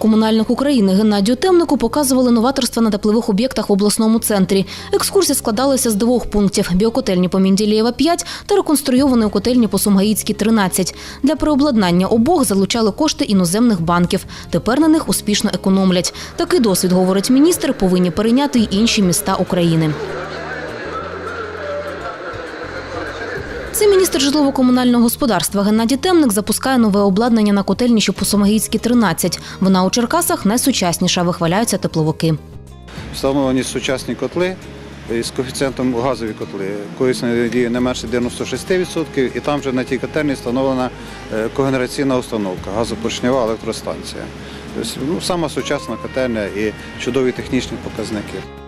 комунальнику України Геннадію Темнику показували новаторства на теплових об'єктах в обласному центрі. Екскурсія складалася з двох пунктів: біокотельні по Мінділєєва 5 та реконструйованої котельні по Сумгаїцькій 13. Для переобладнання обох залучали кошти іноземних банків. Тепер на них успішно економлять. Такий досвід, говорить міністр, повинні перейняти й інші міста України. Міністр житлово-комунального господарства Геннадій Темник запускає нове обладнання на котельні, що по Сомагійській 13. Вона у Черкасах найсучасніша, вихваляються тепловики. Встановлені сучасні котли з коефіцієнтом газові котли, корисної дії не менше 96%, і там вже на тій котельні встановлена е, когенераційна установка, газопоршнева електростанція. Тобто, ну, сама сучасна котельня і чудові технічні показники.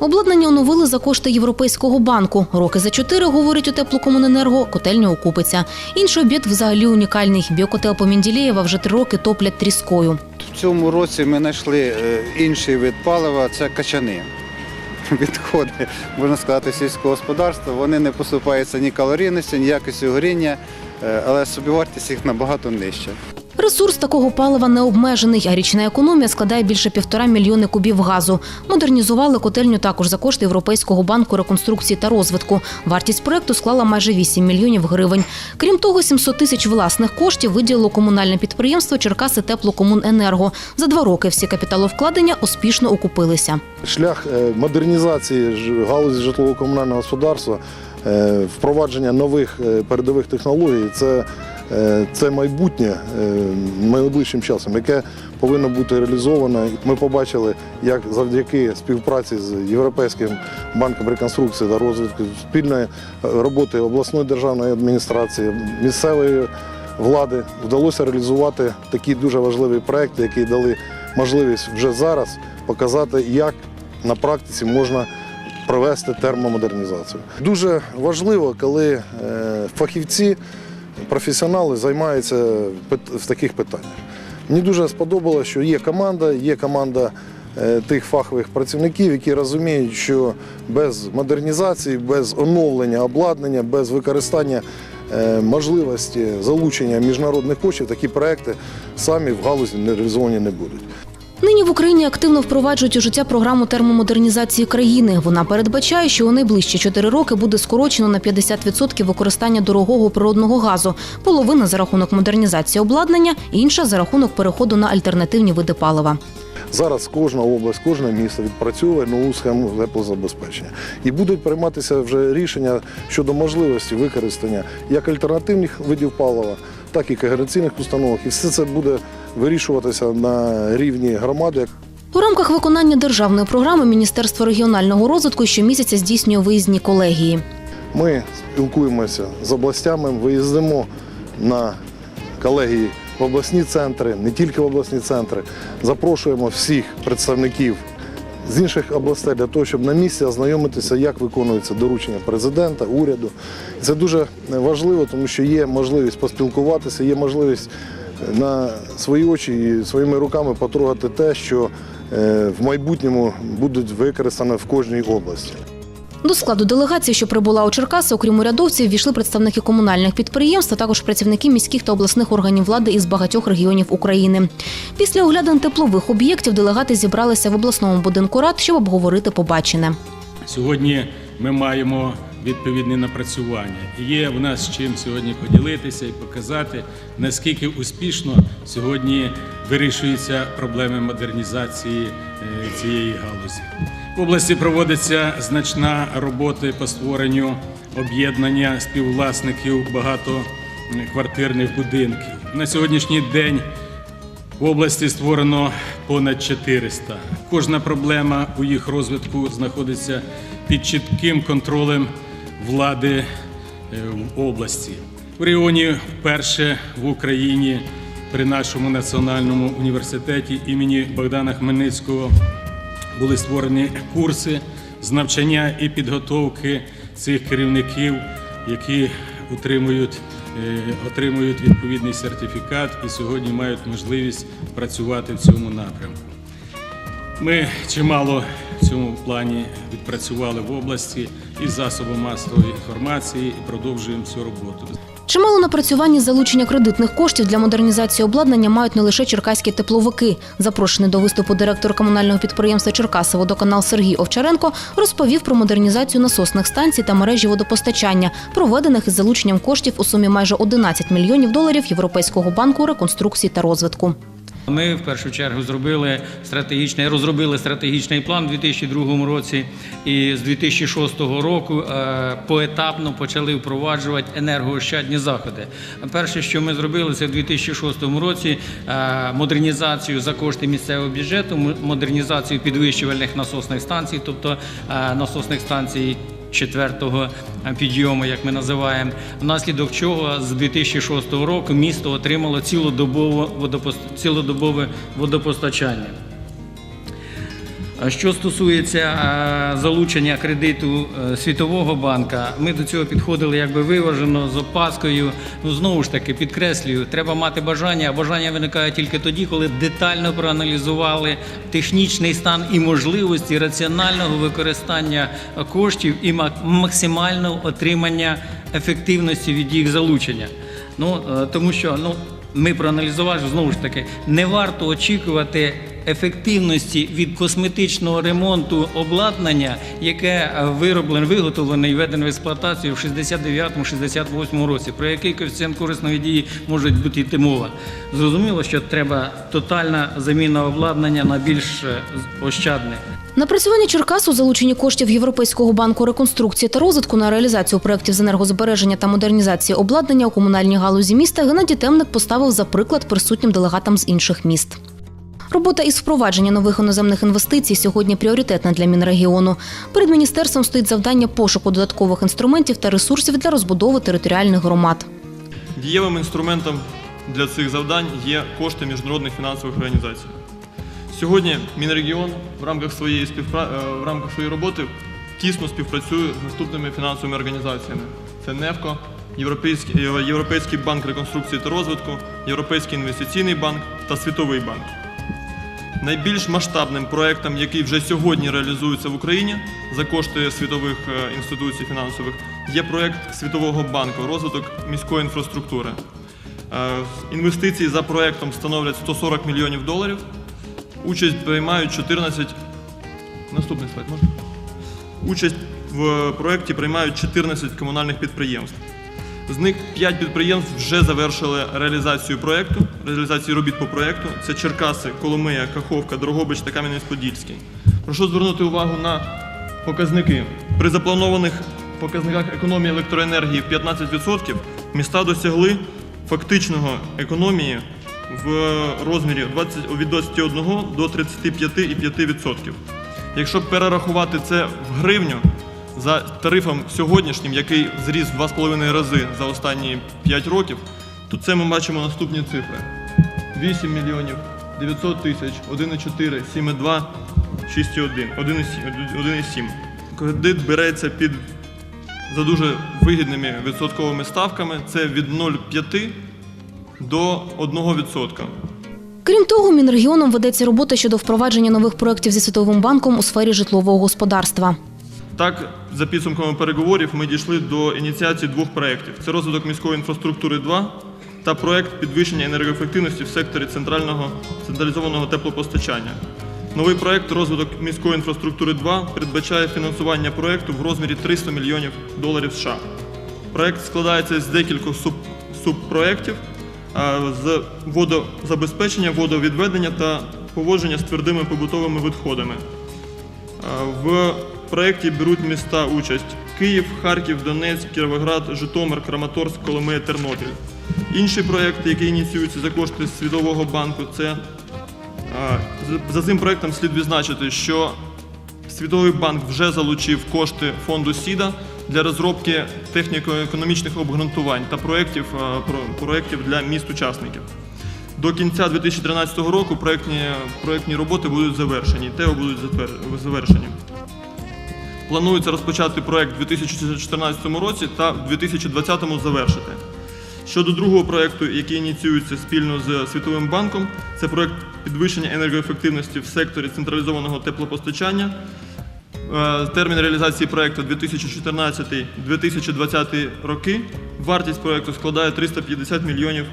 Обладнання оновили за кошти Європейського банку. Роки за чотири, говорить у теплокомуненерго, котельня окупиться. Інший об'єкт взагалі унікальний. Біокотел Помінділєєва вже три роки топлять тріскою. В цьому році ми знайшли е, інший вид палива це качани. Відходи, можна сказати, сільського господарства. Вони не поступаються ні калорійністю, ні якістю горіння, е, але собівартість їх набагато нижча. Ресурс такого палива не обмежений, а річна економія складає більше півтора мільйони кубів газу. Модернізували котельню також за кошти Європейського банку реконструкції та розвитку. Вартість проекту склала майже 8 мільйонів гривень. Крім того, 700 тисяч власних коштів виділило комунальне підприємство Черкаси Теплокомуненерго. За два роки всі капіталовкладення успішно окупилися. Шлях е, модернізації галузі житлово-комунального господарства, е, впровадження нових е, передових технологій це, це майбутнє е, найближчим часом, яке повинно бути реалізовано. Ми побачили, як завдяки співпраці з Європейським банком реконструкції та розвитку спільної е, роботи обласної державної адміністрації, місцевої влади вдалося реалізувати такі дуже важливі проекти, які дали можливість вже зараз показати, як на практиці можна провести термомодернізацію. Дуже важливо, коли е, фахівці, професіонали займаються в таких питаннях. Мені дуже сподобалося, що є команда, є команда е, тих фахових працівників, які розуміють, що без модернізації, без оновлення обладнання, без використання е, можливості залучення міжнародних коштів, такі проекти самі в галузі не реалізовані не будуть. Нині в Україні активно впроваджують у життя програму термомодернізації країни. Вона передбачає, що у найближчі 4 роки буде скорочено на 50% використання дорогого природного газу. Половина за рахунок модернізації обладнання, інша за рахунок переходу на альтернативні види палива. Зараз кожна область, кожне місто відпрацьовує нову схему теплозабезпечення. І будуть прийматися вже рішення щодо можливості використання як альтернативних видів палива, так і когенераційних установок. І все це буде вирішуватися на рівні громади. У рамках виконання державної програми Міністерство регіонального розвитку щомісяця здійснює виїзні колегії. Ми спілкуємося з областями, виїздимо на колегії в обласні центри, не тільки в обласні центри. Запрошуємо всіх представників з інших областей для того, щоб на місці ознайомитися, як виконується доручення президента, уряду. Це дуже важливо, тому що є можливість поспілкуватися, є можливість на свої очі і своїми руками потрогати те, що е, в майбутньому будуть використані в кожній області. До складу делегації, що прибула у Черкаси, окрім урядовців, війшли представники комунальних підприємств, а також працівники міських та обласних органів влади із багатьох регіонів України. Після оглядин теплових об'єктів делегати зібралися в обласному будинку рад, щоб обговорити побачене. Сьогодні ми маємо відповідне напрацювання. І є в нас чим сьогодні поділитися і показати, наскільки успішно сьогодні вирішуються проблеми модернізації е, цієї галузі. В області проводиться значна робота по створенню об'єднання співвласників багатоквартирних будинків. На сьогоднішній день в області створено понад 400. Кожна проблема у їх розвитку знаходиться під чітким контролем влади е, в області. В регіоні вперше в Україні при нашому національному університеті імені Богдана Хмельницького були створені курси з навчання і підготовки цих керівників, які отримують, е, отримують відповідний сертифікат і сьогодні мають можливість працювати в цьому напрямку. Ми чимало цьому плані відпрацювали в області із засобом масової інформації і продовжуємо цю роботу. Чимало напрацювання залучення кредитних коштів для модернізації обладнання мають не лише черкаські тепловики. Запрошений до виступу директор комунального підприємства Черкасоводоканал Сергій Овчаренко розповів про модернізацію насосних станцій та мережі водопостачання, проведених із залученням коштів у сумі майже 11 мільйонів доларів Європейського банку реконструкції та розвитку. Ми в першу чергу зробили стратегічний, розробили стратегічний план у 2002 році, і з 2006 року е, поетапно почали впроваджувати енергоощадні заходи. Перше, що ми зробили, це в 2006 році е, модернізацію за кошти місцевого бюджету, модернізацію підвищувальних насосних станцій, тобто е, насосних станцій четвертого підйому, як ми називаємо, внаслідок чого з 2006 року місто отримало цілодобове водопостачання. Що стосується е, залучення кредиту е, Світового банка, ми до цього підходили якби виважено з опаскою. Ну знову ж таки підкреслюю, треба мати бажання. Бажання виникає тільки тоді, коли детально проаналізували технічний стан і можливості раціонального використання коштів і максимального отримання ефективності від їх залучення. Ну е, тому що ну ми проаналізували знову ж таки, не варто очікувати ефективності від косметичного ремонту обладнання, яке е, вироблене, виготовлене і введене в експлуатацію в 69-68 році, про який коефіцієнт корисної дії може бути йти мова. Зрозуміло, що треба тотальна заміна обладнання на більш е, ощадне. Напрацювання Черкас у залученні коштів Європейського банку реконструкції та розвитку на реалізацію проєктів з енергозбереження та модернізації обладнання у комунальній галузі міста Геннадій Темник поставив за приклад присутнім делегатам з інших міст. Робота із впровадження нових іноземних інвестицій сьогодні пріоритетна для Мінрегіону. Перед міністерством стоїть завдання пошуку додаткових інструментів та ресурсів для розбудови територіальних громад. Дієвим інструментом для цих завдань є кошти міжнародних фінансових організацій. Сьогодні Мінрегіон в рамках своєї співпра... е, в рамках своєї роботи тісно співпрацює з наступними фінансовими організаціями: це НЕФКО, Європейський, Європейський банк реконструкції та розвитку, Європейський інвестиційний банк та Світовий банк. Найбільш масштабним проектом, який вже сьогодні реалізується в Україні за кошти світових е, інституцій фінансових, є проект Світового банку розвиток міської інфраструктури. Е, Інвестиції за проектом становлять 140 мільйонів доларів. Участь приймають 14. Наступний слайд можна? Участь в проєкті приймають 14 комунальних підприємств. З них 5 підприємств вже завершили реалізацію проєкту, реалізацію робіт по проєкту. Це Черкаси, Коломия, Каховка, Дрогобич та Кам'янець-Подільський. Прошу звернути увагу на показники. При запланованих показниках економії електроенергії в 15% міста досягли фактичного економії в розмірі 20, від 21 до 35,5%. Якщо перерахувати це в гривню за тарифом сьогоднішнім, який зріс в 2,5 рази за останні 5 років, то це ми бачимо наступні цифри: 8 мільйонів 900 тисяч, 1,4, 7,2, 6,1, 1,7. Кредит береться під за дуже вигідними відсотковими ставками. Це від 0,5 до 1%. Крім того, Мінрегіоном ведеться робота щодо впровадження нових проєктів зі Світовим банком у сфері житлового господарства. Так, за підсумками переговорів ми дійшли до ініціації двох проєктів: це розвиток міської інфраструктури 2 та проєкт підвищення енергоефективності в секторі центрального централізованого теплопостачання. Новий проєкт розвиток міської інфраструктури 2 передбачає фінансування проєкту в розмірі 300 мільйонів доларів США. Проєкт складається з декількох суб, субпроєктів з водозабезпечення, водовідведення та поводження з твердими побутовими відходами. В проєкті беруть міста участь Київ, Харків, Донецьк, Кіровоград, Житомир, Краматорськ, Коломия, Тернопіль. Інший проєкт, який ініціюється за кошти Світового банку, це за цим проєктом слід відзначити, що Світовий банк вже залучив кошти фонду СІДА для розробки техніко-економічних обґрунтувань та проєктів, для міст-учасників. До кінця 2013 року проєктні, проєктні роботи будуть завершені, ТЕО будуть завершені. Планується розпочати проєкт у 2014 році та в 2020 завершити. Щодо другого проєкту, який ініціюється спільно з Світовим банком, це проєкт підвищення енергоефективності в секторі централізованого теплопостачання. е, термін реалізації проєкту 2014-2020 роки. Вартість проєкту складає 350 мільйонів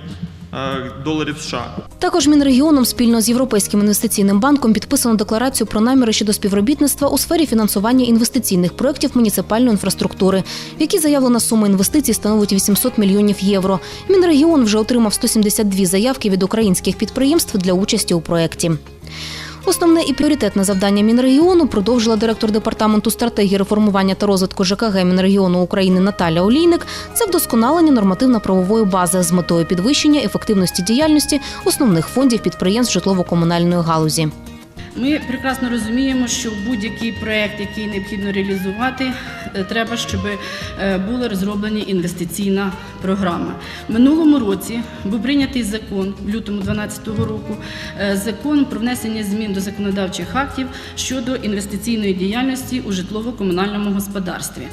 доларів США. Також Мінрегіоном спільно з Європейським інвестиційним банком підписано декларацію про наміри щодо співробітництва у сфері фінансування інвестиційних проєктів муніципальної інфраструктури, в якій заявлена сума інвестицій становить 800 мільйонів євро. Мінрегіон вже отримав 172 заявки від українських підприємств для участі у проєкті. Основне і пріоритетне завдання Мінрегіону продовжила директор департаменту стратегії реформування та розвитку ЖКГ Мінрегіону України Наталя Олійник. Це вдосконалення нормативно-правової бази з метою підвищення ефективності діяльності основних фондів підприємств житлово-комунальної галузі. Ми прекрасно розуміємо, що будь-який проєкт, який необхідно реалізувати, е, треба, щоб е, була розроблена інвестиційна програма. В минулому році був прийнятий закон в лютому 2012 року, е, закон про внесення змін до законодавчих актів щодо інвестиційної діяльності у житлово-комунальному господарстві.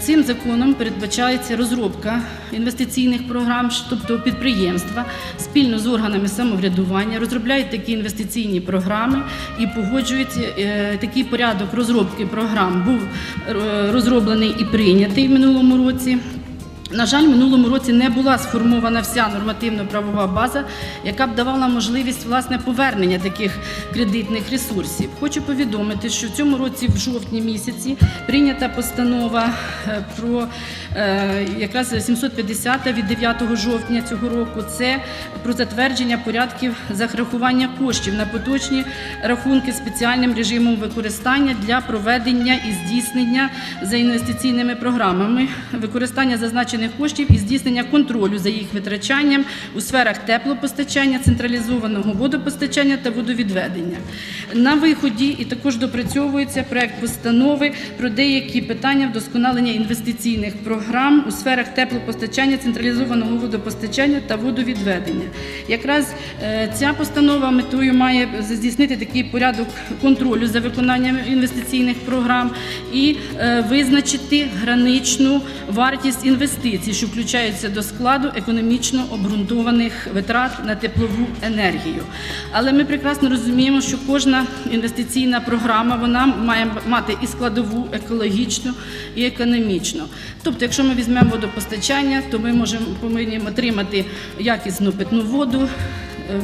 Цим законом передбачається розробка інвестиційних програм, тобто підприємства спільно з органами самоврядування розробляють такі інвестиційні програми і погоджують е, такий порядок розробки програм був е, розроблений і прийнятий в минулому році. На жаль, в минулому році не була сформована вся нормативно-правова база, яка б давала можливість власне повернення таких кредитних ресурсів. Хочу повідомити, що в цьому році, в жовтні місяці, прийнята постанова е, про якраз 750 від 9 жовтня цього року. Це про затвердження порядків зарахування коштів на поточні рахунки спеціальним режимом використання для проведення і здійснення за інвестиційними програмами, використання зазначених коштів і здійснення контролю за їх витрачанням у сферах теплопостачання, централізованого водопостачання та водовідведення. На виході і також допрацьовується проект постанови про деякі питання вдосконалення інвестиційних програм у сферах теплопостачання, централізованого водопостачання та водовідведення. Якраз е, ця постанова метою має здійснити такий порядок контролю за виконанням інвестиційних програм і е, визначити граничну вартість інвестицій, що включаються до складу економічно обґрунтованих витрат на теплову енергію. Але ми прекрасно розуміємо, що кожна інвестиційна програма вона має мати і складову екологічну, і економічну. Тобто, якщо ми візьмемо водопостачання, то ми можемо повинні отримати якісну питну воду.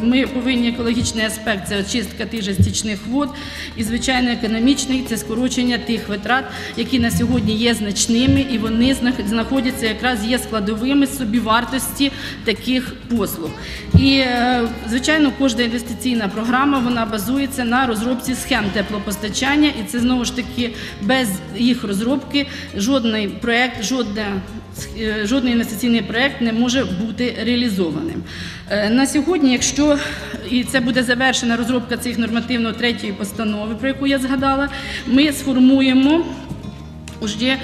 Ми повинні екологічний аспект це очистка тих же стічних вод, і звичайно економічний це скорочення тих витрат, які на сьогодні є значними, і вони знаходяться якраз є складовими собівартості таких послуг. І е, звичайно, кожна інвестиційна програма вона базується на розробці схем теплопостачання, і це знову ж таки без їх розробки жодний проект, жодна жодний інвестиційний проект не може бути реалізованим. Е, На сьогодні, якщо і це буде завершена розробка цих нормативно третьої постанови, про яку я згадала, ми сформуємо. Уже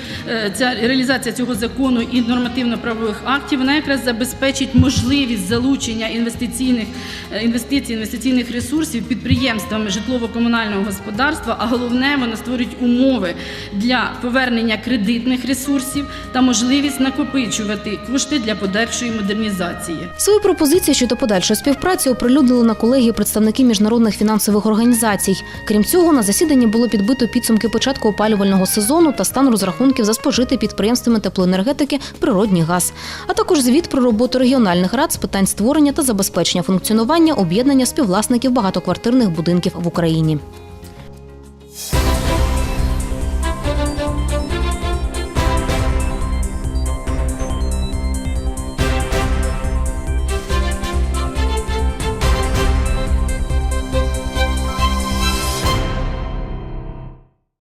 ця реалізація цього закону і нормативно-правових актів вона якраз забезпечить можливість залучення інвестиційних е, інвестицій, інвестиційних ресурсів підприємствами житлово-комунального господарства. А головне, вона створить умови для повернення кредитних ресурсів та можливість накопичувати кошти для подальшої модернізації. Свої пропозиції щодо подальшої співпраці оприлюднили на колегії представники міжнародних фінансових організацій. Крім цього, на засіданні було підбито підсумки початку опалювального сезону та стан розрахунків за спожитий підприємствами теплоенергетики природній газ, а також звіт про роботу регіональних рад з питань створення та забезпечення функціонування об'єднання співвласників багатоквартирних будинків в Україні.